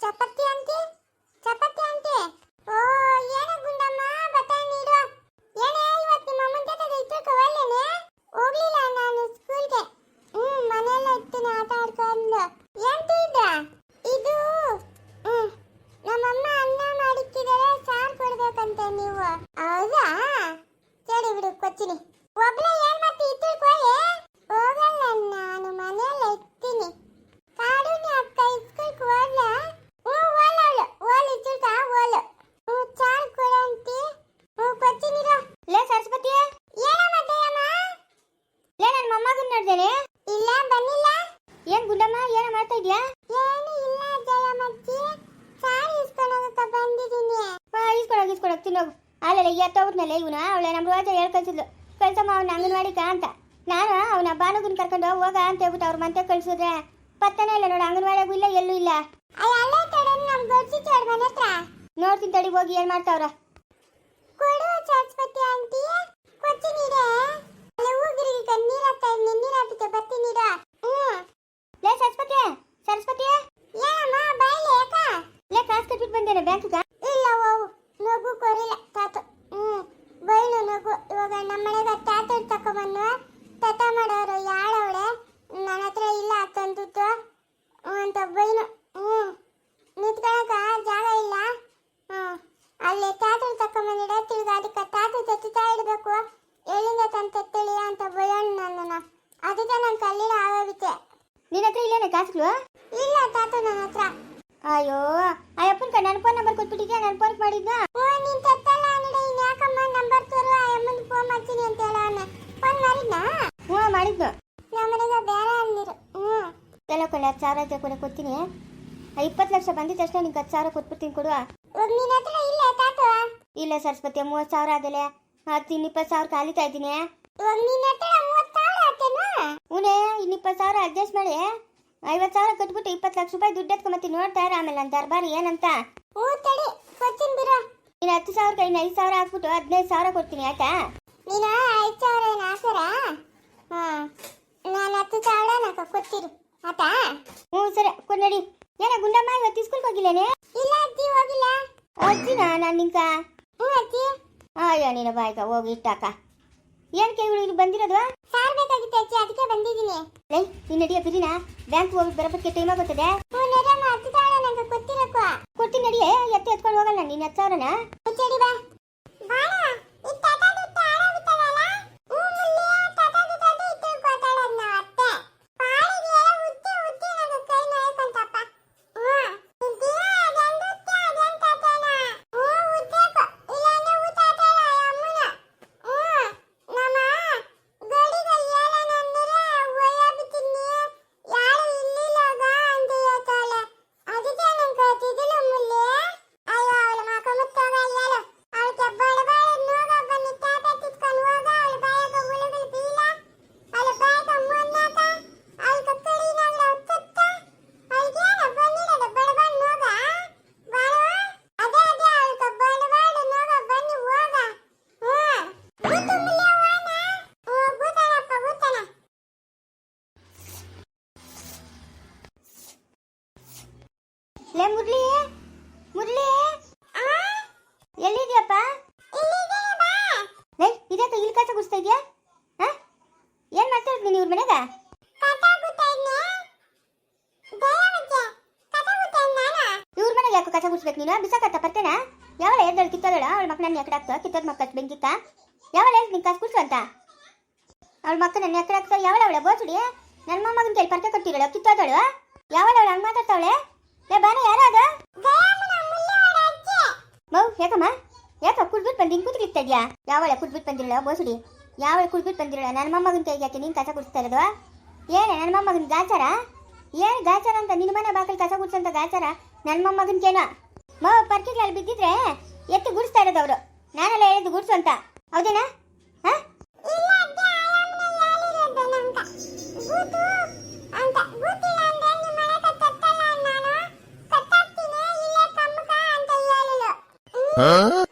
ಚಪಾತಿ ಅಂತಿ? ಚಪಾತಿ ಅಂತಿ? ಓ, ಏನ ಗುಂಡಮ್ಮ, ಬಟಾಣಿ ನೀಡು ಏನೇ ಇವತ್ತು ನಿಮ್ಮ ಅಮ್ಮನ ಜೊತೆ ಇದ್ದಕ್ಕೆ ಒಳ್ಳೆನೆ ಹೋಗ್ಲಿಲ್ಲ ನಾನು ಸ್ಕೂಲ್ಗೆ ಹ್ಮ್, ಮನೆಯಲ್ಲ ಇರ್ತೀನಿ ಆಟ ಆಡ್ಕೊಂಡು. ಎಂತ ತಿಂದ? ಇದು, ಹ್ಮ್, ನಮ್ಮಮ್ಮ ಅನ್ನ ಮಾಡಿಕ್ಕಿದ್ದಾರೆ ಸಾರು ಕೊಡ್ಬೇಕಂತೆ ನೀವು ಹೌದಾ ಸರಿ ಬಿಡು ಕೊಚ್ಚಿನಿ ಒಬ್ಳೆ ಏನ್ ಮತ್ತೆ ಇತ್ತು ಹೋಗಲ್ಲ ನಾನು ಮನೆಯಲ್ಲ ಇರ್ತೀನಿ ಕಾಡುನಿ ಅಕ್ಕ ಇಸ್ಕೊಳ್ಕ್ ಹೋಗ್ಲ ಹ್ಞೂ ಓಲ ಅವಳು ಓಲ್ ಇಚ್ಚುಳ್ಕ ಓಲು ಹ್ಞೂ ಚಾಲ್ ಕೊಡಂತಿ ಹ್ಞೂ ಕೊಚ್ಚಿನಿರು ಲೇ ಸರಸ್ವತಿ ಏನ ಮದ್ದಯ್ಯಮ್ಮ ಲೇ ನನ್ನ ಮೊಮ್ಮಗನ್ ಇಲ್ಲ ಬಂದಿಲ್ಲ ಏನ್ ಗುಂಡಮ್ಮ ಏನ ಮಾಡ್ತಾ ಇದ್ಯಾ? ಏನು ಇಲ್ಲ ಜಯಮ್ಮಜ್ಜಿ ಸಾರಿ ಇಸ್ಕೊಂಡೋಗಕ್ಕ ಬಂದಿದ್ದೀನಿ. ಹಾ ಇಸ್ಕೊಳಕ್ ಇಸ್ಕೊಳಕ್ ತಿನ್ನೋಗು ಅಲ್ಲಲ್ಲ ಇವನ ಅವಳೆ ನಮ್ಮ ರೋಜ ಹೇಳ್ ಕಳ್ಸಿದ್ಲು. ಕಳ್ಸಮ್ಮ ಅವ್ನ ಅಂಗನವಾಡಿಕ ಅಂತ. ನಾನು ಅವನ ಬಾನುಗನ್ ಕರ್ಕೊಂಡು ಹೋಗ ಅಂತ ಹೇಳ್ಬಿಟ್ಟು ಅವ್ರ ಮಂತೆ ಕಳ್ಸಿದ್ರೆ ಪತ್ತನೇ ಇಲ್ಲ ನೋಡು ಅಂಗನವಾಡಿಯಾಗೂ ಇಲ್ಲ ಎಲ್ಲೂ ಇಲ್ಲ. ನೋಡ್ತೀನಿ ತಡಿ ಹೋಗಿ ಏನ್ ಮಾಡ್ತಾವ್ರ ಕೊಡು ಸರಸ್ವತಿ ಆಂಟಿ ಕೊಚ್ಚಿ ನೀಡೆ ಅಲ್ಲ ಹೂಗಿರಿಗೆ ಕಣ್ಣೀರ್ ಹಾಕ್ತಾ ಇದ್ನಿ ನೀರ್ ಹಾಕಿತೆ ಬತ್ತಿ ನೀಡ ಹ್ಮ್ ಲೇ ಸರಸ್ವತಿ ಸರಸ್ವತಿ ಏನಮ್ಮ ಬಾಯ್ಲೆ ಯಾಕ? ಲೇ ಕಾಸು ಕಟ್ಬಿಟ್ಟು ಬಂದೇನೆ ಇಲ್ಲ ಹೋಗು ನಗು ಕೊರಿಲ್ಲ, ತಾತ. ಹ್ಮ್, ಬೈಲು ನಗು ಇವಾಗ ನಮ್ಮನೆಗ ತಾತ ತಕೊಂಬನ್ನು ತತ ಮಾಡೋರು ಯಾಳವಳೆ ನನ್ನ ಹತ್ರ ಇಲ್ಲ ತಂದಿತ್ತು ಅಂತ ಬೈನು ಹ್ಮ್ ನಿಂತ್ಕೊಳಕ ಜಾಗ ಇಲ್ಲ ಹ್ಮ್ ಅಲ್ಲಿ ತಾತನ ತಕೊಂಬಂದಿಡ ತಿರ್ಗ ಅದಕ್ಕೆ ತಾತ ತೆತ್ತುತ್ತಾ ಇಡಬೇಕು ಎಲ್ಲಿಂದ ತಂದು ತೆತ್ತಳಿ ಅಂತ ಬಯೋಣ ನನ್ನನ್ನ ಅದಕ್ಕೆ ನಾನು ಕಲ್ಲಿನ ಆಗೋಗಿತ್ತೆ ನಿನ್ನ ಹತ್ರ ಇಲ್ಲೇನೆ ಕಾಸುಗಳು ಇಲ್ಲ ತಾತ ನನ್ನ ಹತ್ರ ಅಯ್ಯೋ ಅಯ್ಯಪ್ಪನ ಕಡೆ ನನ್ನ ಫೋನ್ ನಂಬರ್ ಕೊಟ್ಬಿಟ್ಟಿದ್ಯಾ ನನ್ನ ಫೋನ್ ಮಾಡಿದ್ನ ಓ ನೀನ್ ತೆತ್ತಲ್ಲ ಅನ್ನಡ ಇನ್ ಯಾಕಮ್ಮ ನಂಬರ್ ತೋರು ಅಮ್ಮನ ಫೋನ್ ಮಾಡ್ತೀನಿ ಅಂತ ಹೇಳ ಫೋನ್ ಮಾಡಿದ್ನಾ ಹ್ಞೂ ಮಾಡಿದ್ನು ನಮ್ಮನೆಗೆ ಬೇರೆ ಅಂದಿರು ಹ್ಞೂ ಎಲ್ಲ ಕೊಳ್ಳೆ ಹತ್ತು ಸಾವಿರ ಐತೆ ಕೊಡ್ತೀನಿ. ಇಪ್ಪತ್ತು ಲಕ್ಷ ಬಂದಿದ ತಕ್ಷಣ ನಿಂಗೆ ಹತ್ತು ಸಾವಿರ ಕೊಟ್ಬಿಡ್ತೀನಿ ಕೊಡುವ ಹತ್ರ ಇಲ್ಲ ಸರಸ್ವತಿ ಮೂವತ್ತು ಸಾವಿರ ಆದಲೆ. ಹತ್ತು ಇನ್ನಿಪ್ಪತ್ತು ಸಾವಿರ ಕಾಲಿತಾ ಇದ್ದೀನಿ. ಹತ್ರ ಮೂವತ್ತು ಸಾವಿರ ಆತೇನಾ? ಉನೇ ಇನ್ನು ಇಪ್ಪತ್ತು ಸಾವಿರ ಅಡ್ಜಸ್ಟ್ ಮಾಡಿ. ಐವತ್ತು ಸಾವಿರ ಕಟ್ಬಿಟ್ಟು ಇಪ್ಪತ್ತು ಲಕ್ಷ ರೂಪಾಯಿ ದುಡ್ಡು ಎತ್ಕೊಂಬತ್ತೀನಿ ನೋಡ್ತಾ ಇರ ಆಮೇಲೆ ನನ್ನ ದರ್ಬಾರಿ ಏನಂತ. ನೀನು ಹತ್ತು ಸಾವಿರ ಕೈ ಐದು ಸಾವಿರ ಹಾಕ್ಬಿಟ್ಟು ಹದಿನೈದು ಸಾವಿರ ಕೊಡ್ತೀನಿ ಆಯ್ತಾ? ನೀನು ಐದು ಸಾವಿರ ಏನು ಹಾಂ ನಾನು ಹತ್ತು ಸಾವಿರ ನಾಲ್ಕು ಕೊಡ್ತೀರು ಆತಾ? ಹ್ಞೂ ಸರಿ ಕೊಡಿ ಏನ ಗುಂಡಮ್ಮ ಇವತ್ತು ಸ್ಕೂಲ್ಗೆ ಹೋಗಿಲ್ಲೇನೆ? ಇಲ್ಲ ಅಜ್ಜಿ ಹೋಗಿಲ್ಲ. ಅಜ್ಜಿನ ನಾನು ನಿಂಕ? ಹ್ಞೂ ಅಜ್ಜಿ ಅಯ್ಯೋ ನೀನು ಬಾಯ್ಕ ಹೋಗಿ ಇಟ್ಟಾಕ ಏನು ಕೇಳಿ ಇಲ್ಲಿ ಬಂದಿರೋದು? ಸಾರ್ ಬೇಕಾಗಿತ್ತು ಅಜ್ಜಿ ಅದಕ್ಕೆ ಬಂದಿದ್ದೀನಿ. ಲೈ ನೀನು ನಡಿಯ ಬಿರಿನ? ಬ್ಯಾಂಕ್ ಹೋಗಿ ಬರಬೇಕು ಟೈಮ್ ಆಗುತ್ತದೆ? ಹ್ಞೂ ನಡಿಯಮ್ಮ ಹತ್ತು ಸಾವಿರ ನಂಗೆ ಕೊಟ್ಟಿರಕ್ಕ. ಕೊಡ್ತೀನಿ ನಡಿಯೇ ಎತ್ತಿ ಎತ್ಕೊಂಡು ಹೋಗಲ್ಲ ನೀನು ಹತ್ತು ಸಾವಿರನ? ಬಾ ಬಾ. ಬಾಣ ಈ ಮುರಳಿ ಮುರ್ಲಿ? ಎಲ್ಲಿದ್ಯಪ್ಪ? ಲೇ ಇದಕ್ಕೆ ಇಲ್ಲಿ ಕಸ ಗುಡಿಸ್ತಾ ಇದೆಯಾ? ಹಾ ಏನ್ ಮಾಡ್ತಾ ಇದ್ದೀನಿ ಇವ್ರ ಮನೆಗ? ಇವ್ರ ಮನೆಗೆ ಯಾಕೋ ಕಸ ಗುಡಿಸ್ಬೇಕು ನೀನು? ಬಿಸಾಕತ್ತ ಪತ್ತೇನ ಯಾವಳ ಎದ್ದಳು ಕಿತ್ತೋದಳ? ಅವಳ ಮಕ್ಕಳನ್ನ ನನ್ನ ಎಕಡೆ ಹಾಕ್ತ? ಮಕ್ಕಳು ಮಕ್ಕ ಬೆಂಕಿಕ್ಕ ಯಾವಳ ಹೇಳ್ ನಿನ್ ಕಸ ಗುಡಿಸು ಅಂತ? ಅವಳ ಮಕ್ಕಳನ್ನ ನನ್ನ ಎಕಡೆ ಹಾಕ್ತ? ಯಾವಳ ಅವಳ ಬೋಸುಡಿ? ನನ್ನ ಮೊಮ್ಮಗನ ಕೇಳಿ ಪರ್ಕೆ ಕೊಟ್ಟಿರಳು ಕಿತ್ತೋದಳು? ಯಾವಳ ಅವಳು ಹಂಗ್ ಮಾತಾಡ್ತಾವಳೆ? ಲೇ ಬಾನ ಯಾರಾಗ ಮೌ, ಯಾಕಮ್ಮ? ಯಾಕ ಕುಡ್ಬಿಟ್ಟು ಬಂದು ಹಿಂಗ್ ಕೂತ್ಲಿಕ್ತಾ ಇದ್ಯಾ? ಯಾವಳ ಕುಡ್ಬಿಟ್ಟು ಬಂದಿರಳ ಬೋಸುಡಿ? ಯಾವಳ ಕುಡ್ಬಿಟ್ಟು ಬಂದಿರಲ್ಲ ನನ್ನ ಮೊಮ್ಮಗನ ಕೈಗೆ ಯಾಕೆ ನೀನ್ ಕಸ ಕುಡಿಸ್ತಾ ಇರೋದು? ಏನೇ, ನನ್ನ ಮೊಮ್ಮಗನ ಗಾಚಾರ? ಏನ್ ಗಾಚಾರ ಅಂತ ನಿನ್ನ ಮನೆ ಬಾಕಲ್ ಕಸ ಗುಡ್ಸಂತ ಗಾಚಾರ? ನನ್ನ ಮೊಮ್ಮಗನ್ಕೇನೋ ಮೌ ಪರ್ಕಿಗಳಲ್ಲಿ ಬಿದ್ದಿದ್ರೆ ಎತ್ತು ಗುಡಿಸ್ತಾ ಇರೋದು ಅವರು. ನಾನೆಲ್ಲ ಹೇಳಿದ್ದು ಗುಡ್ಸು ಅಂತ ಹೌದೇನಾ? ಹಾ? 嗯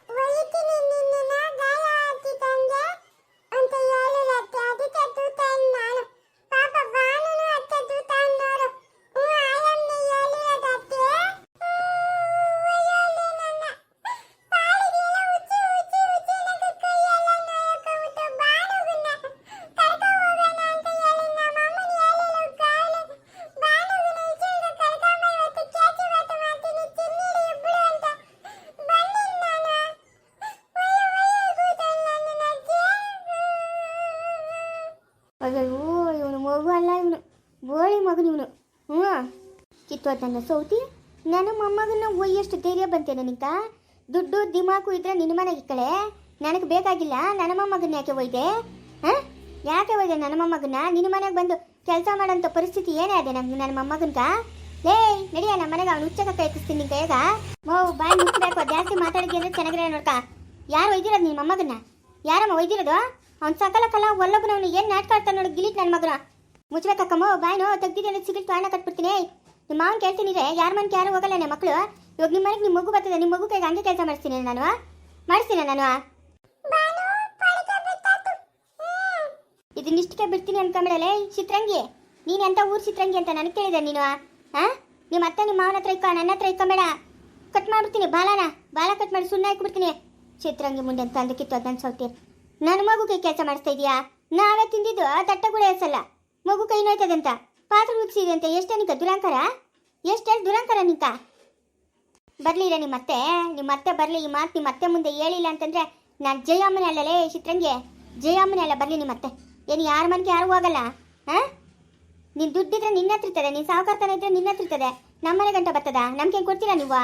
Huh? ಅದನ್ನ ಸೌತಿ, ನನ್ನ ಮೊಮ್ಮಗನ ಒಯ್ಯಷ್ಟು ಧೈರ್ಯ ಬಂತೆ ನನಗ ದುಡ್ಡು ದಿಮಾಕು ಇದ್ರೆ ನಿನ್ನ ಮನೆಗೆ ಕಳೆ ನನಗೆ ಬೇಕಾಗಿಲ್ಲ, ನನ್ನ ಮೊಮ್ಮಗನ ಯಾಕೆ ಒಯ್ದೆ? ಹಾಂ? ಯಾಕೆ ಒಯ್ದೆ ನನ್ನ ಮೊಮ್ಮಗನ ನಿನ್ನ ಮನೆಗೆ ಬಂದು ಕೆಲಸ ಮಾಡೋಂಥ ಪರಿಸ್ಥಿತಿ ಏನೇ ಅದೇ ನಂಗೆ ನನ್ನ ಮೊಮ್ಮಗನ್ಕ ಏಯ್ ನಡಿಯ ನಮ್ಮ ಮನೆಗೆ ಅವ್ನು ಹುಚ್ಚಕ್ಕ ಎತ್ತಿಸ್ತೀನಿ ನಿನ್ ಕೈಗ ಮೋ, ಬಾಯ್ ಮುಚ್ಚಬೇಕು, ಜಾಸ್ತಿ ಮಾತಾಡಿದ್ವಿ ಅಂದ್ರೆ ಚೆನ್ನಾಗಿರೋ ನೋಡ್ಕ. ಯಾರು ಒಯ್ದಿರೋದು ನಿನ್ನ ಮೊಮ್ಮಗನ್ನ? ಯಾರಮ್ಮ ಒಯ್ದಿರೋದು? ಅವ್ನು ಸಕಲ ಕಲ ಒಲ್ಲೊಬ್ಬನವನು ಏನು ನಾಟಕ ನೋಡಿ, ಗಿಲಿಟ್ ನನ್ನ ಮಗನ. ಮುಚ್ಬೇಕಕ್ಕಮ್ಮ ಬಾಯ್ನೋ ತೆಗ್ದಿದ್ದೇನೆ ಸಿಗಲ್ ಕಾರಣ ಕಟ್ಬಿಡ್ತೀನಿ. ನಿಮ್ಮ ಮಾವನ್ ಕೇಳ್ತೀನಿ ಯಾರ ಮನೆಗೆ ಯಾರು ಹೋಗಲ್ಲ ನಿಮ್ಮ ಮಕ್ಕಳು ಇವಾಗ ನಿಮ್ಮ ಮನೆಗೆ ನಿಮ್ಮ ಮಗು ಬರ್ತದೆ ನಿಮ್ಮ ಮಗು ಕೈಗೆ ಹಂಗೆ ಕೆಲಸ ಮಾಡಿಸ್ತೀನಿ ನಾನು. ಮಾಡಿಸ್ತೀನಿ ನಾನು? ಇದನ್ನಿಷ್ಟಕ್ಕೆ ಬಿಡ್ತೀನಿ ಅನ್ಕೊಂಬಿಡಲೇ, ಚಿತ್ರಂಗಿ. ನೀನು ಎಂತ ಊರ್ ಚಿತ್ರಂಗಿ ಅಂತ ನನಗೆ ಕೇಳಿದೆ ನೀನು? ಹಾ ನಿಮ್ಮ ಅತ್ತೆ ನಿಮ್ಮ ಮಾವನ ಹತ್ರ ಇಕ್ಕ ನನ್ನ ಹತ್ರ ಇಕ್ಕೊಂಬೇಡ. ಕಟ್ ಮಾಡ್ಬಿಡ್ತೀನಿ, ಬಾಲನ. ಬಾಲ ಕಟ್ ಮಾಡಿ ಸುಣ್ಣ ಹಾಕ್ಬಿಡ್ತೀನಿ. ಚಿತ್ರಂಗಿ ಮುಂದೆ ಅಂತ ಅಂದಕ್ಕಿತ್ತು ಕಿತ್ತು ಅದನ್ನ ಸೌತಿ. ನನ್ನ ಮಗುಗೆ ಕೆಲಸ ಮಾಡಿಸ್ತಾ ಇದೀಯಾ? ನಾವೇ ತಿಂದಿದ್ದು ತಟ್ಟ ಕೂಡ ಎಸಲ್ಲ ಮಗು ಕೈ ನೋಯ್ತದಂತ, ಪಾತ್ರ ಉಗ್ಸಿದೆ ಅಂತ ಎಷ್ಟೇನಿಕ ದುರಂಕಾರ? ಎಷ್ಟೇ ದುರಂಕಾರ ನಿಕ ಬರ್ಲಿಲ್ಲ ನಿಮ್ಮ ಅತ್ತೆ. ನಿಮ್ಮ ಮತ್ತೆ ಬರ್ಲಿ, ಈ ಮಾತು ನಿಮ್ಮ ಅತ್ತೆ ಮುಂದೆ ಹೇಳಿಲ್ಲ ಅಂತಂದ್ರೆ ನಾನು ಜಯಮ್ಮನ ಅಲ್ಲಲೇ ಚಿತ್ರಂಗೆ, ಜಯಮ್ಮನ ಅಲ್ಲ ಬರ್ಲಿ ನಿಮ್ಮ ಅತ್ತೆ. ಏನು ಯಾರ ಮನೆಗೆ ಯಾರು ಹೋಗಲ್ಲ ಹಾ? ನಿನ್ ದುಡ್ಡಿದ್ರೆ ನಿನ್ನ ಹತ್ರ ಇರ್ತದೆ, ನಿನ್ ಸಾವುಕಾರ್ತನ ಇದ್ರೆ ನಿನ್ನ ಹತ್ರ ಇರ್ತದೆ. ನಮ್ಮನೆ ಗಂಟ ಬರ್ತದ ನಮ್ಗೆ ಕೊಡ್ತೀರಾ ನೀವು?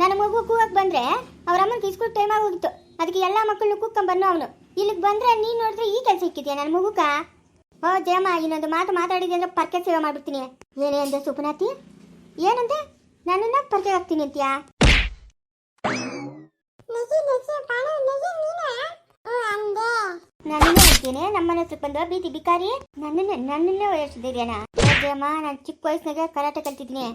ನನ್ನ ಮಗು ಕೂಗಕ್ಕೆ ಬಂದ್ರೆ ಅವ್ರ ಅಮ್ಮನ ಸ್ಕೂಲ್ ಟೈಮ್ ಆಗೋಗಿತ್ತು. ಅದಕ್ಕೆ ಎಲ್ಲ ಮಕ್ಕಳನ್ನು ಕೂಗ್ಕೊಂಡ್ ಬನ್ನೋ ಅವನು. ಇಲ್ಲಿಗೆ ಬಂದ್ರೆ ನೀನ್ ನೋಡಿದ್ರೆ ಈ ಕೆಲಸ ಇಕ್ಕಿದ್ಯಾ ನನ್ನ ಮಗುಕ ಓ ಜಯಮ್ಮ ಇನ್ನೊಂದು ಮಾತು ಮಾತಾಡಿದೆ ಅಂದ್ರೆ ಪರ್ಕೆ ಸೇವೆ ಮಾಡ್ಬಿಡ್ತೀನಿ. ಏನೇ ಅಂದೆ ಸುಪನಾತಿ? ಏನಂದೆ? ನನ್ನನ್ನ ಪರ್ಕೆ ಹಾಕ್ತೀನಿ ಅಂತೀಯಾ? ನನ್ನನ್ನೇ ಹೇಳ್ತೀನಿ ನಮ್ಮನೆ ಹತ್ರ ಬಂದು ಬೀದಿ ಬಿಕಾರಿ ನನ್ನನ್ನೇ ನನ್ನನ್ನೇ ವಯಸ್ಸಿದ್ದೀರಿಯಣ್ಣ ಜೇಮಾ ನಾನು ಚಿಕ್ಕ ವಯಸ್ಸಿನಾಗ ಕರಾಟೆ ಕಲ್ತಿದ್ದೀನಿ.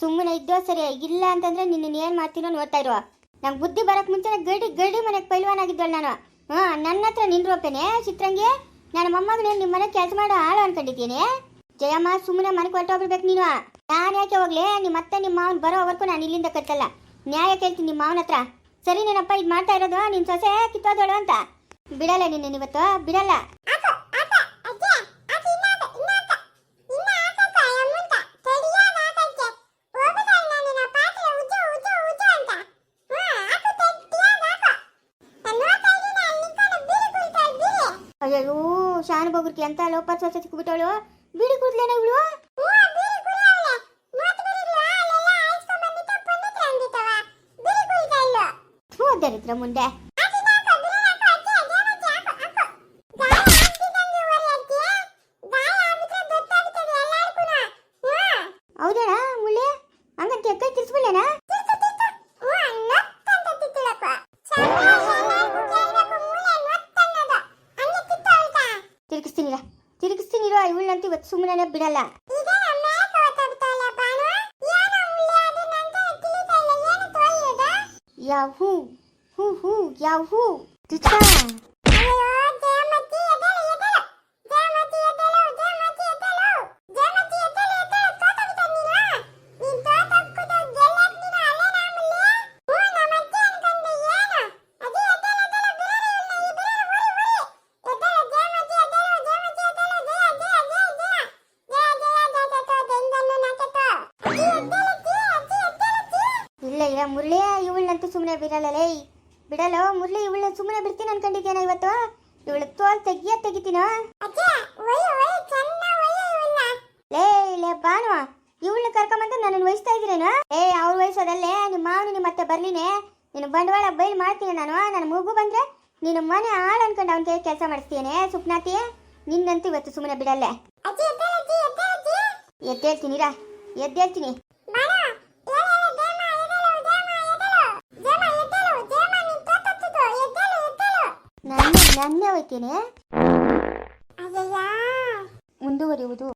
ಸುಮ್ಮನೆ ಇದ್ದೋ ಸರಿ ಇಲ್ಲ ಅಂತಂದ್ರೆ ನಿನ್ನ ಏನ್ ಮಾಡ್ತೀನೋ ನೋಡ್ತಾ ಇರುವ ನಂಗೆ ಬುದ್ಧಿ ಬರಕ್ ಮುಂಚೆ ಗಡಿ ಗಡಿ ಮನೆಗೆ ಪೈಲ್ವಾನ್ ಆಗಿದ್ದಳು ನಾನು. ಹಾ ನನ್ನ ಹತ್ರ ನಿಂದ್ರೋಪೇನೆ ಚಿತ್ರಂಗಿ? ನನ್ನ ಮೊಮ್ಮಗನೇ ನಿಮ್ಮ ಮನೆ ಕೆಲಸ ಮಾಡೋ ಆಳು ಅನ್ಕೊಂಡಿದ್ದೀನಿ. ಜಯಮ್ಮ ಸುಮ್ಮನೆ ಮನೆ ಹೊರಟೋಗ್ಬಿಡ್ಬೇಕು ನೀನು. ನಾನು ಯಾಕೆ ಹೋಗ್ಲಿ? ನಿಮ್ಮ ಅತ್ತೆ, ನಿಮ್ಮ ಮಾವನ್ ಬರೋವರೆಗೂ ನಾನು ಇಲ್ಲಿಂದ ಕತ್ತಲ್ಲ ನ್ಯಾಯ ಕೇಳ್ತೀನಿ ನಿಮ್ಮ ಮಾವನ ಹತ್ರ. ಸರಿ, ನೀನಪ್ಪ, ಇದು ಮಾಡ್ತಾ ಇರೋದು ನಿನ್ನ ಸೊಸೆ ಕಿತ್ತೋದಳು ಅಂತ. ಬಿಡಲ್ಲ ನಿನ್ನ ಇವತ್ತು ಬಿಡಲ್ಲ. ಅಯ್ಯೋ ಶಾನ್ ಬಗುರ್ಕಿ ಅಂತ ಲೋಪರ್ ಸೊಸೆ ಸಿಕ್ಬಿಟ್ಟವಳು ಬಿಡಿ ಕೂದ್ಲೇನ ಇವಳು? ದರಿದ್ರ ಮುಂದೆ. ಹೌದಣ್ಣ ಮುಳ್ಳಿ ಹಂಗಂತ ಕೈ ತಿರ್ಸ್ಬಿಡ್ಲೇನಾ? ಸುಮ್ಮನೆ ಬಿಡಲ್ಲ. ಯಾವ ಹೂ ಹೂ ಹೂ ಯಾವ ಹೂ ತಿರ್ಚ ಸುಮ್ಮನೆ ಬಿಡಲ್ಲಲೇ ಬಿಡಲ್ಲ ಮುರಳಿ ಇವಳನ್ನ ಸುಮ್ಮನೆ ಬಿಡ್ತೀನಿ ಅನ್ಕೊಂಡಿದ್ದೇನ ಇವತ್ತು? ಇವಳು ತೋಲ್ ತೆಗಿಯ ತೆಗಿತೀನೋ? ಲೇ ಲೇ ಬಾನು ಇವಳನ್ನ ಕರ್ಕೊಂಬಂದು ನನ್ನನ್ನು ವಹಿಸ್ತಾ ಇದ್ದೀರೇನು? ಏ ಅವ್ರ ವಯಸ್ಸೋದಲ್ಲೇ ನಿಮ್ಮ ಮಾವನು ನಿಮ್ಮ ಮತ್ತೆ ಬರ್ಲಿನೇ. ನಿನ್ನ ಬಂಡವಾಳ ಬೈಲ್ ಮಾಡ್ತೀನಿ ನಾನು. ನನ್ನ ಮಗು ಬಂದ್ರೆ ನಿನ್ನ ಮನೆ ಆಳು ಅನ್ಕೊಂಡು ಅವನ ಕೈ ಕೆಲಸ ಮಾಡಿಸ್ತೀನಿ ಸುಪ್ನಾತಿ? ನಿನ್ನಂತೂ ಇವತ್ತು ಸುಮ್ಮನೆ ಬಿಡಲ್ಲೇ. ಎದ್ದೇಳ್ತೀನಿರಾ ಎದ್ದೇಳ್ತೀನಿ. ನನ್ನೇ ಹೋಯ್ತೀನಿ ಮುಂದುವರಿಯುವುದು.